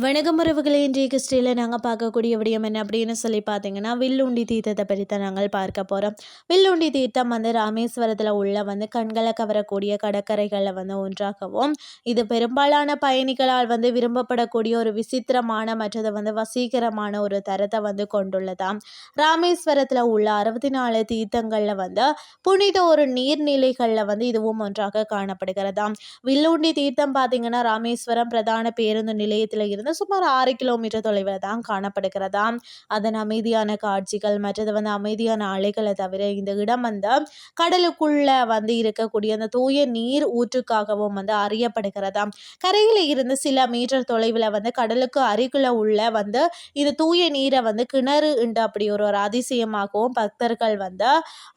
ஆமுறவுகளை இன்றைய கிறிஸ்டியில் நாங்கள் பார்க்கக்கூடிய விடயம் என்ன அப்படின்னு சொல்லி பார்த்தீங்கன்னா வில்லுண்டி தீர்த்தத்தை பற்றி தான் நாங்கள் பார்க்க போகிறோம் வில்லுண்டி தீர்த்தம் வந்து ராமேஸ்வரத்தில் உள்ள வந்து கண்களை கவரக்கூடிய கடற்கரைகளில் வந்து ஒன்றாகவும் இது பெரும்பாலான பயணிகளால் வந்து விரும்பப்படக்கூடிய ஒரு விசித்திரமான மற்றது வந்து வசீகரமான ஒரு தரத்தை வந்து கொண்டுள்ளதாம். ராமேஸ்வரத்தில் உள்ள அறுபத்தி நாலு தீர்த்தங்களில் வந்து புனித ஒரு நீர்நிலைகளில் வந்து இதுவும் ஒன்றாக காணப்படுகிறதாம். வில்லுண்டி தீர்த்தம் பார்த்தீங்கன்னா ராமேஸ்வரம் பிரதான பேருந்து நிலையத்தில் இருந்து சுமார் ஆறு கிலோமீட்டர் தொலைவில் தான் காணப்படுகிறதாம் அதன் அமைதியான காட்சிகள் மற்றது வந்து அமைதியான அலைகளை தவிர இந்த இடம் வந்து கடலுக்குள்ள வந்து இருக்கக்கூடிய அந்த தூய நீர் ஊற்றுக்காகவும் வந்து அறியப்படுகிறதா? கரையில் இருந்து சில மீட்டர் தொலைவில் வந்து கடலுக்கு அருகில் உள்ள வந்து இந்த தூய நீரை வந்து கிணறு என்று அப்படி ஒரு ஒரு அதிசயமாகவும் பக்தர்கள் வந்து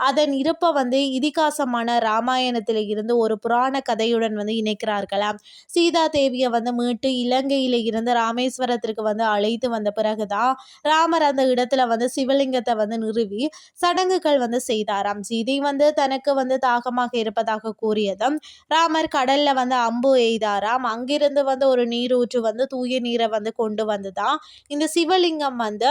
அதன் இருப்பை வந்து இதிகாசமான ராமாயணத்தில் இருந்து ஒரு புராண கதையுடன் வந்து இணைக்கிறார்களாம் சீதா தேவியை வந்து மீட்டு இலங்கையில் இருந்து ராமேஸ்வரத்திற்கு வந்து அழைத்து வந்த பிறகுதான் ராமர் அந்த இடத்துல வந்து சிவலிங்கத்தை வந்து நிறுவி சடங்குகள் வந்து செய்தாராம். சீதை வந்து தனக்கு வந்து தாகமாக இருப்பதாக கூறியதும் ராமர் கடல்ல வந்து அம்பு எய்தாராம். அங்கிருந்து வந்து ஒரு நீரூற்று வந்து தூய நீரை வந்து கொண்டு வந்துதான் இந்த சிவலிங்கம் வந்து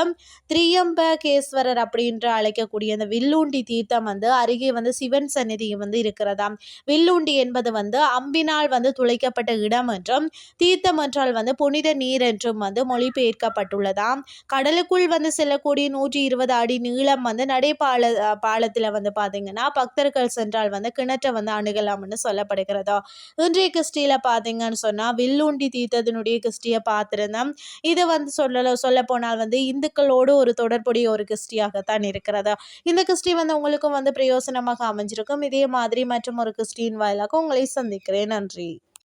திரியம்பகேஸ்வரர் அப்படின்ற அழைக்கக்கூடிய அந்த வில்லூண்டி தீர்த்தம் வந்து அருகே வந்து சிவன் சந்நிதி வந்து இருக்கிறதாம். வில்லூண்டி என்பது வந்து அம்பினால் வந்து துளைக்கப்பட்ட இடம் என்றும் தீர்த்தம் என்றால் வந்து புனித நீர் என்றும் வந்து மொழிபெயர்க்கப்பட்டுள்ளதாம். கடலுக்குள் வந்து செல்லக்கூடிய நூற்றி இருபது அடி நீளம் வந்து நடைபால பாலத்தில் வந்து பார்த்தீங்கன்னா பக்தர்கள் சென்றால் வந்து கிணற்றை வந்து அணுகலாம்னு சொல்லப்படுகிறதா. இன்றைய கிறிஸ்டியில் பார்த்தீங்கன்னு சொன்னால் வில்லுண்டி தீர்த்தத்தினுடைய கிறிஸ்டியை பார்த்துருந்தோம் இது வந்து சொல்ல சொல்ல போனால் வந்து இந்துக்களோடு ஒரு தொடர்புடைய ஒரு கிறிஸ்டியாகத்தான் இருக்கிறதா. இந்த கிறிஸ்டி வந்து உங்களுக்கும் வந்து பிரயோசனமாக அமைஞ்சிருக்கும். இதே மாதிரி மற்றும் ஒரு கிறிஸ்டின் வாயிலாக உங்களை சந்திக்கிறேன். நன்றி.